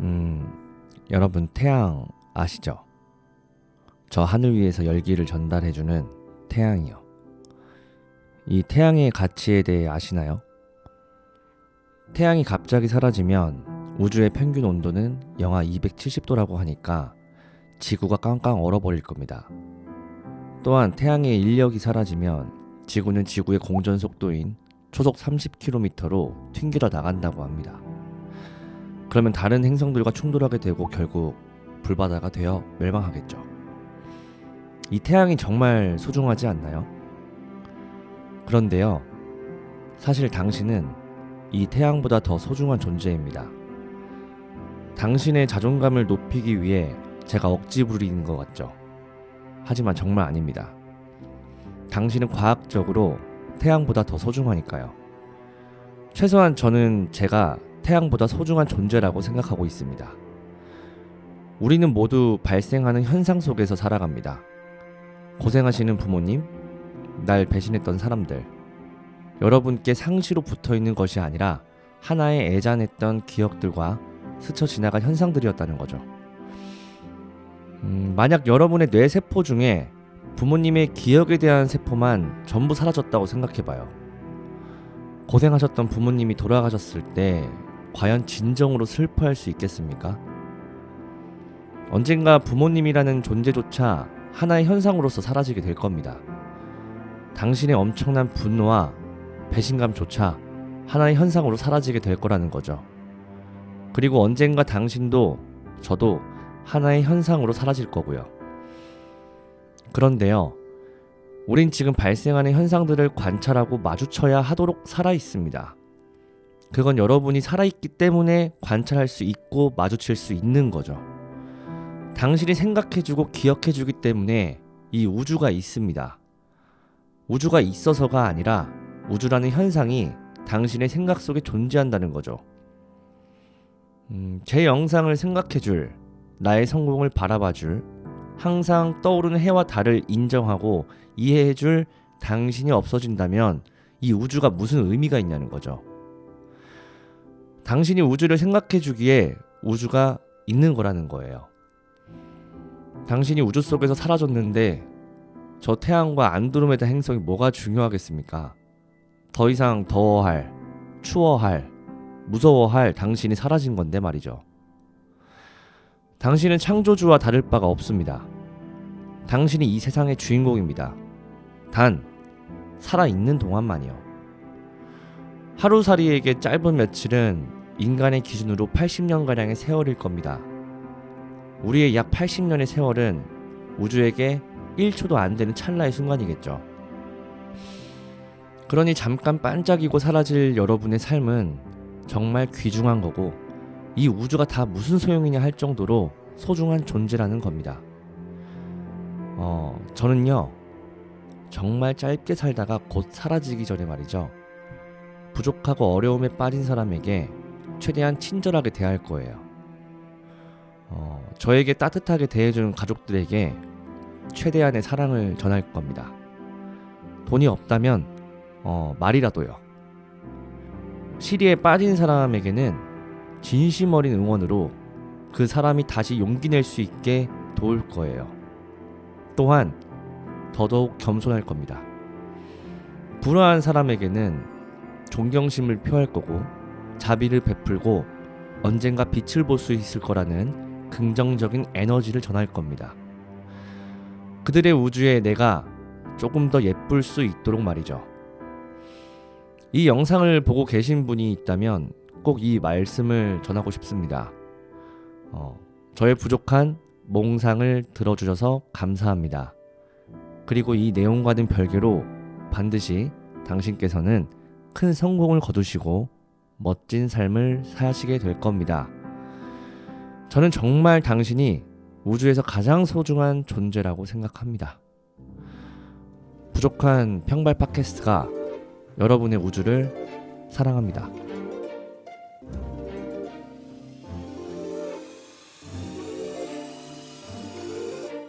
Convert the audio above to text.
음, 여러분 태양 아시죠? 저 하늘 위에서 열기를 전달해주는 태양이요. 이 태양의 가치에 대해 아시나요? 태양이 갑자기 사라지면 우주의 평균 온도는 영하 270도라고 하니까 지구가 깡깡 얼어버릴 겁니다. 또한 태양의 인력이 사라지면 지구는 지구의 공전 속도인 초속 30km로 튕겨져 나간다고 합니다. 그러면 다른 행성들과 충돌하게 되고 결국 불바다가 되어 멸망하겠죠. 이 태양이 정말 소중하지 않나요? 그런데요, 사실 당신은 이 태양보다 더 소중한 존재입니다. 당신의 자존감을 높이기 위해 제가 억지 부리는 것 같죠. 하지만 정말 아닙니다. 당신은 과학적으로 태양보다 더 소중하니까요. 최소한 저는 제가 태양보다 소중한 존재라고 생각하고 있습니다. 우리는 모두 발생하는 현상 속에서 살아갑니다. 고생하시는 부모님, 날 배신했던 사람들, 여러분께 상시로 붙어 있는 것이 아니라 하나의 애잔했던 기억들과 스쳐 지나간 현상들이었다는 거죠. 음, 만약 여러분의 뇌 세포 중에 부모님의 기억에 대한 세포만 전부 사라졌다고 생각해봐요. 고생하셨던 부모님이 돌아가셨을 때 과연 진정으로 슬퍼할 수 있겠습니까? 언젠가 부모님이라는 존재조차 하나의 현상으로서 사라지게 될 겁니다. 당신의 엄청난 분노와 배신감조차 하나의 현상으로 사라지게 될 거라는 거죠. 그리고 언젠가 당신도 저도 하나의 현상으로 사라질 거고요. 그런데요, 우린 지금 발생하는 현상들을 관찰하고 마주쳐야 하도록 살아 있습니다. 그건 여러분이 살아있기 때문에 관찰할 수 있고 마주칠 수 있는 거죠. 당신이 생각해주고 기억해주기 때문에 이 우주가 있습니다. 우주가 있어서가 아니라 우주라는 현상이 당신의 생각 속에 존재한다는 거죠. 음, 제 영상을 생각해줄, 나의 성공을 바라봐줄, 항상 떠오르는 해와 달을 인정하고 이해해줄 당신이 없어진다면 이 우주가 무슨 의미가 있냐는 거죠. 당신이 우주를 생각해 주기에 우주가 있는 거라는 거예요. 당신이 우주 속에서 사라졌는데 저 태양과 안드로메다 행성이 뭐가 중요하겠습니까? 더 이상 더워할, 추워할, 무서워할 당신이 사라진 건데 말이죠. 당신은 창조주와 다를 바가 없습니다. 당신이 이 세상의 주인공입니다. 단, 살아있는 동안만이요. 하루살이에게 짧은 며칠은 인간의 기준으로 80년가량의 세월일 겁니다. 우리의 약 80년의 세월은 우주에게 1초도 안 되는 찰나의 순간이겠죠. 그러니 잠깐 반짝이고 사라질 여러분의 삶은 정말 귀중한 거고 이 우주가 다 무슨 소용이냐 할 정도로 소중한 존재라는 겁니다. 어, 저는요, 정말 짧게 살다가 곧 사라지기 전에 말이죠. 부족하고 어려움에 빠진 사람에게 최대한 친절하게 대할 거예요. 어, 저에게 따뜻하게 대해주는 가족들에게 최대한의 사랑을 전할 겁니다. 돈이 없다면 어, 말이라도요. 시리에 빠진 사람에게는 진심 어린 응원으로 그 사람이 다시 용기 낼 수 있게 도울 거예요. 또한 더더욱 겸손할 겁니다. 불화한 사람에게는 존경심을 표할 거고 자비를 베풀고 언젠가 빛을 볼 수 있을 거라는 긍정적인 에너지를 전할 겁니다. 그들의 우주에 내가 조금 더 예쁠 수 있도록 말이죠. 이 영상을 보고 계신 분이 있다면 꼭 이 말씀을 전하고 싶습니다. 어, 저의 부족한 몽상을 들어주셔서 감사합니다. 그리고 이 내용과는 별개로 반드시 당신께서는 큰 성공을 거두시고 멋진 삶을 사시게 될 겁니다. 저는 정말 당신이 우주에서 가장 소중한 존재라고 생각합니다. 부족한 평발 팟캐스트가 여러분의 우주를 사랑합니다.